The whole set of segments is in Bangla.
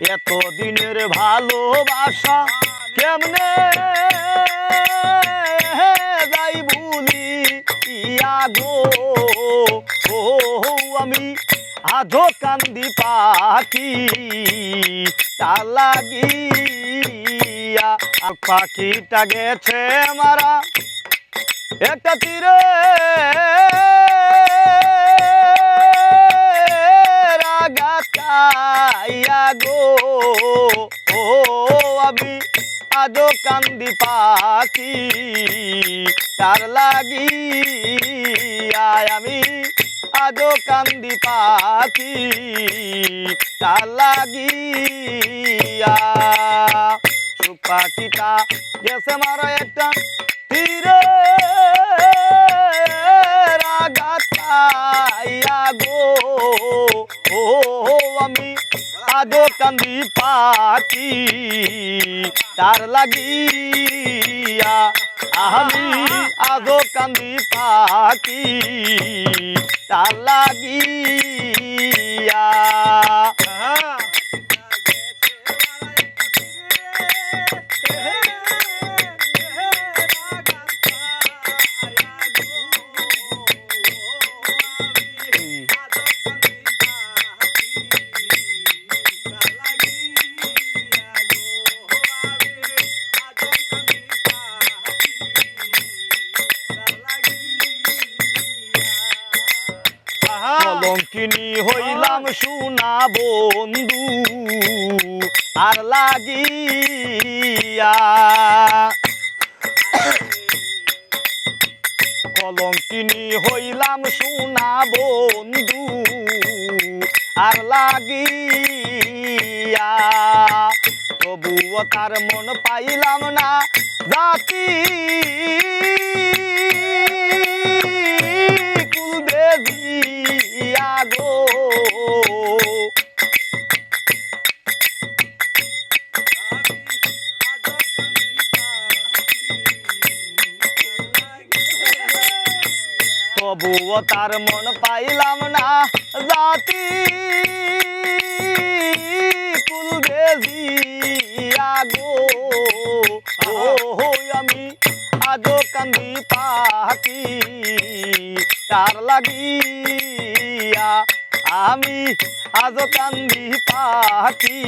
এত দিনের ভালোবাসা কেমনে যাই ভুলি ইয়া ও, আমি আধো কান্দি পাখি, তা লাগিয়া পাখিটা গেছে মারা। একটা তীরে আজো কান্দি পাখি, তার লাগি আমি। আজো কান্দি পাখি, তার লাগিয়া সুখ পাখিটা গেছে মারা একটা তীরে। আদো কান্দি পাখি তার লাগিয়া আমি আদো কান্দি পাখি তার লাগিয়া কলঙ্কিনী হইলাম সোনা বন্ধু আর লাগিয়া কলঙ্কিনী হইলাম সোনা বন্ধু আর লাগিয়া তবুও তার মন পাইলাম না জাতি তবুও তার মন পাইলাম না। জাতি কুলবে গো ও আমি আজো কান্দি পাখি, তার লাগিয়া আমি আজো কান্দি পাখি,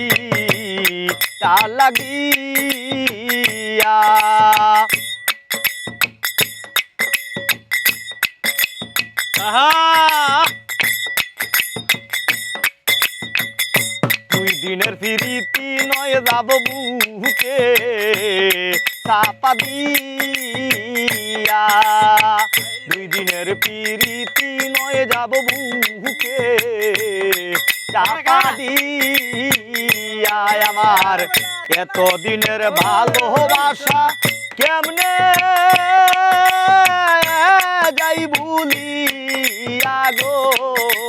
তার লাগিয়া দুই দিনের ফিরিতি নয় যাব বুকে চাপা দিয়া। দুই দিনের পিরিতি নয় যাব বুকে চাপা দিয়া। আমার এত দিনের ভালোবাসা কেমনে oh.